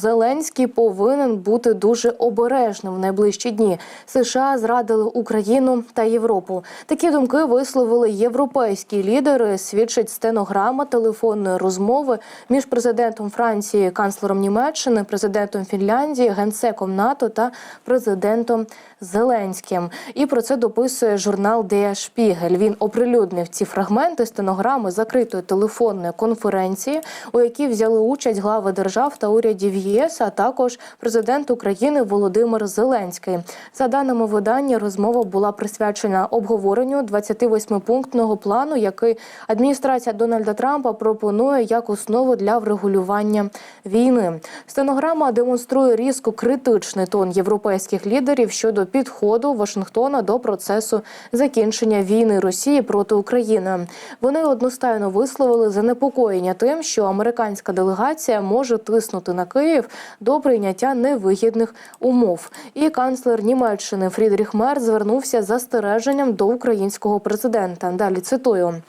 Зеленський повинен бути дуже обережним в найближчі дні. США зрадили Україну та Європу. Такі думки висловили європейські лідери. Свідчить стенограма телефонної розмови між президентом Франції, канцлером Німеччини, президентом Фінляндії, генсеком НАТО та президентом Зеленським. І про це дописує журнал Der Spiegel. Він оприлюднив ці фрагменти стенограми закритої телефонної конференції, у якій взяли участь глави держав та урядів ЄС, а також президент України Володимир Зеленський. За даними видання, розмова була присвячена обговоренню 28-пунктного плану, який адміністрація Дональда Трампа пропонує як основу для врегулювання війни. Стенограма демонструє різко критичний тон європейських лідерів щодо підходу Вашингтона до процесу закінчення війни Росії проти України. Вони одностайно висловили занепокоєння тим, що американська делегація може тиснути на Київ до прийняття невигідних умов. І канцлер Німеччини Фрідріх Мер звернувся з застереженням до українського президента. Далі цитую.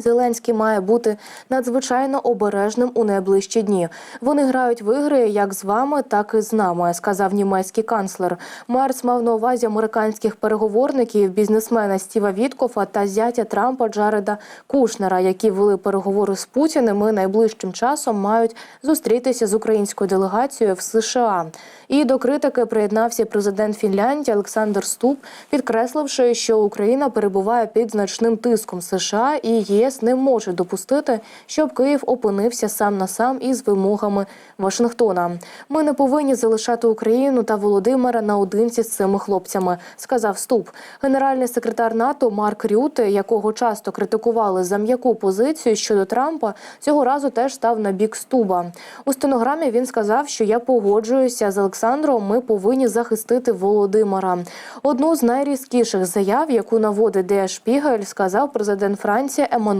Зеленський має бути надзвичайно обережним у найближчі дні. Вони грають в ігри як з вами, так і з нами, сказав німецький канцлер. Мерц мав на увазі американських переговорників, бізнесмена Стіва Віткофа та зятя Трампа Джареда Кушнера, які вели переговори з Путіним і найближчим часом мають зустрітися з українською делегацією в США. І до критики приєднався президент Фінляндії Олександр Ступ, підкресливши, що Україна перебуває під значним тиском США і ЄС не може допустити, щоб Київ опинився сам на сам із вимогами Вашингтона. Ми не повинні залишати Україну та Володимира наодинці з цими хлопцями, сказав Ступ. Генеральний секретар НАТО Марк Рюте, якого часто критикували за м'яку позицію щодо Трампа, цього разу теж став на бік Стуба. У стенограмі він сказав, що я погоджуюся з Олександром. Ми повинні захистити Володимира. Одну з найрізкіших заяв, яку наводить Де Шпігель, сказав президент Франції Еммануель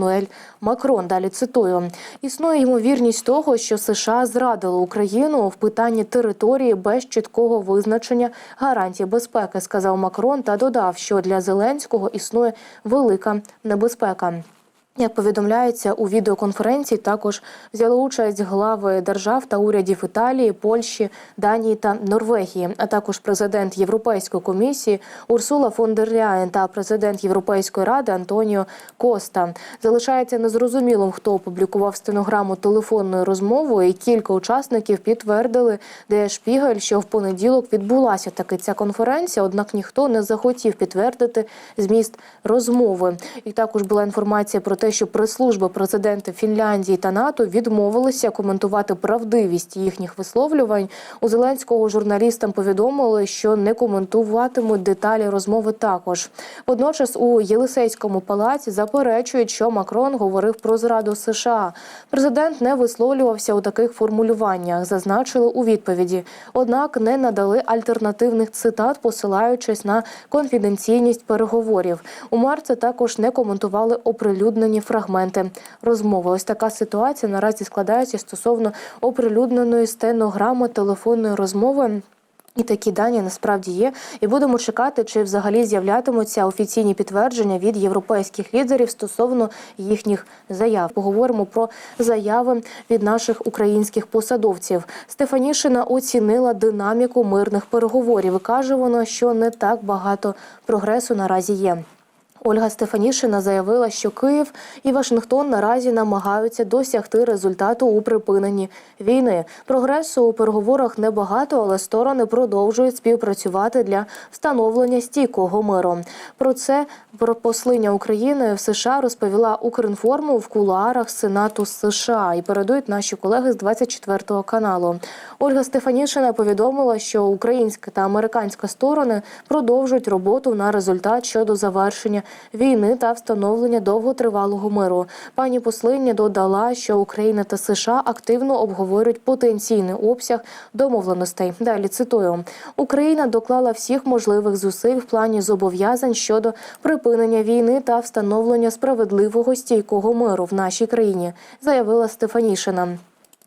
Макрон. Далі цитую: існує ймовірність того, що США зрадили Україну в питанні території без чіткого визначення гарантій безпеки, сказав Макрон та додав, що для Зеленського існує велика небезпека. Як повідомляється у відеоконференції, також взяли участь глави держав та урядів Італії, Польщі, Данії та Норвегії, а також президент Європейської комісії Урсула фон дер Ляєн та президент Європейської ради Антоніо Коста. Залишається незрозумілим, хто опублікував стенограму телефонної розмови, і кілька учасників підтвердили, де Шпігель, що в понеділок відбулася таки ця конференція. Однак ніхто не захотів підтвердити зміст розмови. І також була інформація про те, що прес-служби президента Фінляндії та НАТО відмовилися коментувати правдивість їхніх висловлювань. У Зеленського журналістам повідомили, що не коментуватимуть деталі розмови. Також водночас у Єлисейському палаці заперечують, що Макрон говорив про зраду США. Президент не висловлювався у таких формулюваннях, зазначили у відповіді. Однак не надали альтернативних цитат, посилаючись на конфіденційність переговорів. У марці також не коментували оприлюднені фрагменти розмови. Ось така ситуація наразі складається стосовно оприлюдненої стенограми телефонної розмови. І такі дані насправді є, і будемо чекати, чи взагалі з'являтимуться офіційні підтвердження від європейських лідерів стосовно їхніх заяв. Поговоримо про заяви від наших українських посадовців. Стефанішина оцінила динаміку мирних переговорів. Каже вона, що не так багато прогресу наразі є. Ольга Стефанішина заявила, що Київ і Вашингтон наразі намагаються досягти результату у припиненні війни. Прогресу у переговорах небагато, але сторони продовжують співпрацювати для встановлення стійкого миру. Про це про послання України в США розповіла Укрінформу в кулуарах Сенату США і передують наші колеги з 24 каналу. Ольга Стефанішина повідомила, що українська та американська сторони продовжують роботу на результат щодо завершення війни та встановлення довготривалого миру. Пані послиня додала, що Україна та США активно обговорюють потенційний обсяг домовленостей. Далі цитую: Україна доклала всіх можливих зусиль в плані зобов'язань щодо припинення війни та встановлення справедливого стійкого миру в нашій країні, заявила Стефанішина.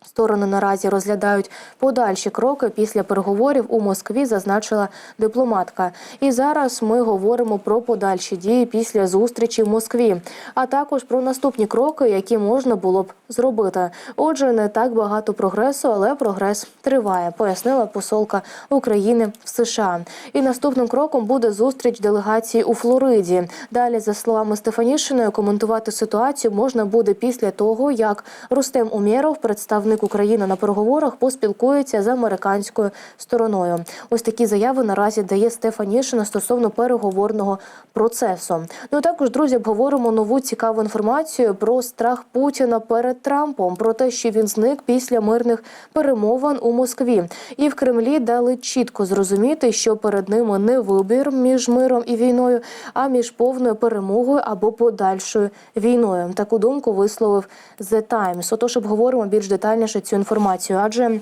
Сторони наразі розглядають подальші кроки після переговорів у Москві, зазначила дипломатка. І зараз ми говоримо про подальші дії після зустрічі в Москві, а також про наступні кроки, які можна було б зробити. Отже, не так багато прогресу, але прогрес триває, пояснила посолка України в США. І наступним кроком буде зустріч делегації у Флориді. Далі, за словами Стефанішиної, коментувати ситуацію можна буде після того, як Рустем Умєров, представник України на переговорах, поспілкується з американською стороною. Ось такі заяви наразі дає Стефанішина стосовно переговорного процесу. Ну і також друзі обговоримо нову цікаву інформацію про страх Путіна перед Трампом, про те, що він зник після мирних перемовин у Москві. І в Кремлі дали чітко зрозуміти, що перед ними не вибір між миром і війною, а між повною перемогою або подальшою війною. Таку думку висловив The Times. Отож, обговоримо більш детальніше цю інформацію, адже.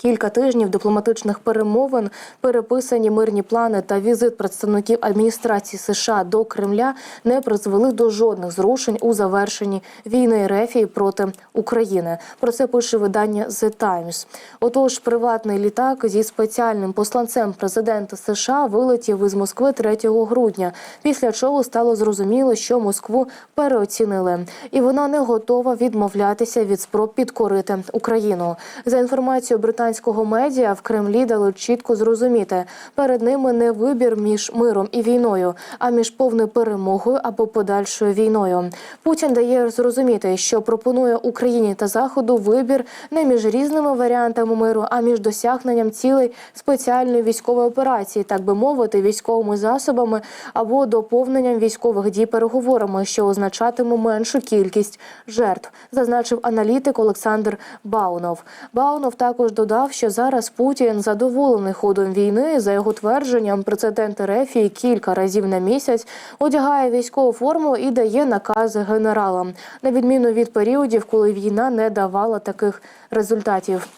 Кілька тижнів дипломатичних перемовин, переписані мирні плани та візит представників адміністрації США до Кремля не призвели до жодних зрушень у завершенні війни Рефії проти України. Про це пише видання The Times. Отож, приватний літак зі спеціальним посланцем президента США вилетів із Москви 3 грудня. Після чого стало зрозуміло, що Москву переоцінили, і вона не готова відмовлятися від спроб підкорити Україну. За інформацією британського медіа в Кремлі дали чітко зрозуміти, перед ними не вибір між миром і війною, а між повною перемогою або подальшою війною. Путін дає зрозуміти, що пропонує Україні та Заходу вибір не між різними варіантами миру, а між досягненням цілей спеціальної військової операції, так би мовити, військовими засобами або доповненням військових дій переговорами, що означатиме меншу кількість жертв, зазначив аналітик Олександр Баунов. Баунов також додав, що зараз Путін задоволений ходом війни. За його твердженням, президент Рефії кілька разів на місяць одягає військову форму і дає накази генералам, на відміну від періодів, коли війна не давала таких результатів.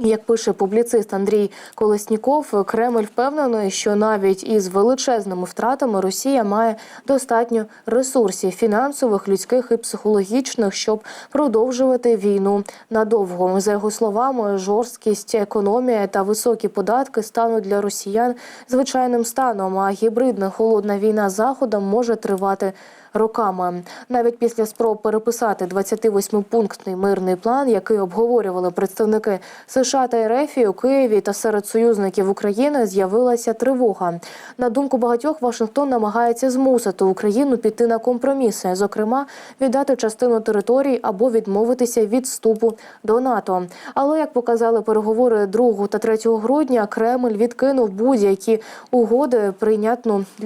Як пише публіцист Андрій Колесніков, Кремль впевнений, що навіть із величезними втратами Росія має достатньо ресурсів фінансових, людських і психологічних, щоб продовжувати війну надовго. За його словами, жорсткість, економія та високі податки стануть для росіян звичайним станом. А гібридна холодна війна заходом може тривати. Роками навіть після спроб переписати 28-пунктний мирний план, який обговорювали представники США та РФ у Києві та серед союзників України, з'явилася тривога. На думку багатьох, Вашингтон намагається змусити Україну піти на компроміси, зокрема віддати частину територій або відмовитися від вступу до НАТО. Але як показали переговори 2 та 3 грудня, Кремль відкинув будь-які угоди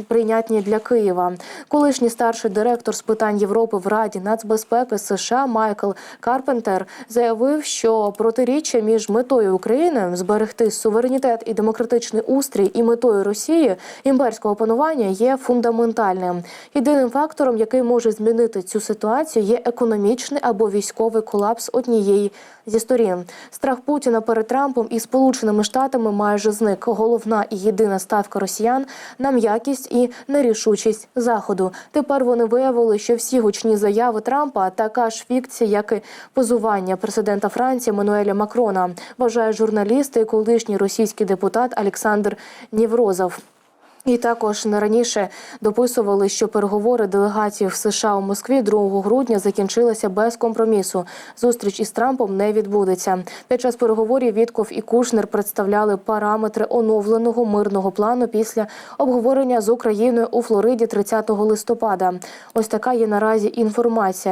прийнятні для Києва. Колишній старший директор з питань Європи в Раді нацбезпеки США Майкл Карпентер заявив, що протиріччя між метою України зберегти суверенітет і демократичний устрій і метою Росії імперського панування є фундаментальним. Єдиним фактором, який може змінити цю ситуацію, є економічний або військовий колапс однієї зі сторін. Страх Путіна перед Трампом і Сполученими Штатами майже зник. Головна і єдина ставка росіян на м'якість і нерішучість заходу. Тепер вони виявили, що всі гучні заяви Трампа така ж фікція, як і позування президента Франції Мануеля Макрона, вважає журналіст і колишній російський депутат Олександр Нєврозов. І також не раніше дописували, що переговори делегації в США у Москві 2 грудня закінчилися без компромісу. Зустріч із Трампом не відбудеться. Під час переговорів Вітков і Кушнер представляли параметри оновленого мирного плану після обговорення з Україною у Флориді 30 листопада. Ось така є наразі інформація.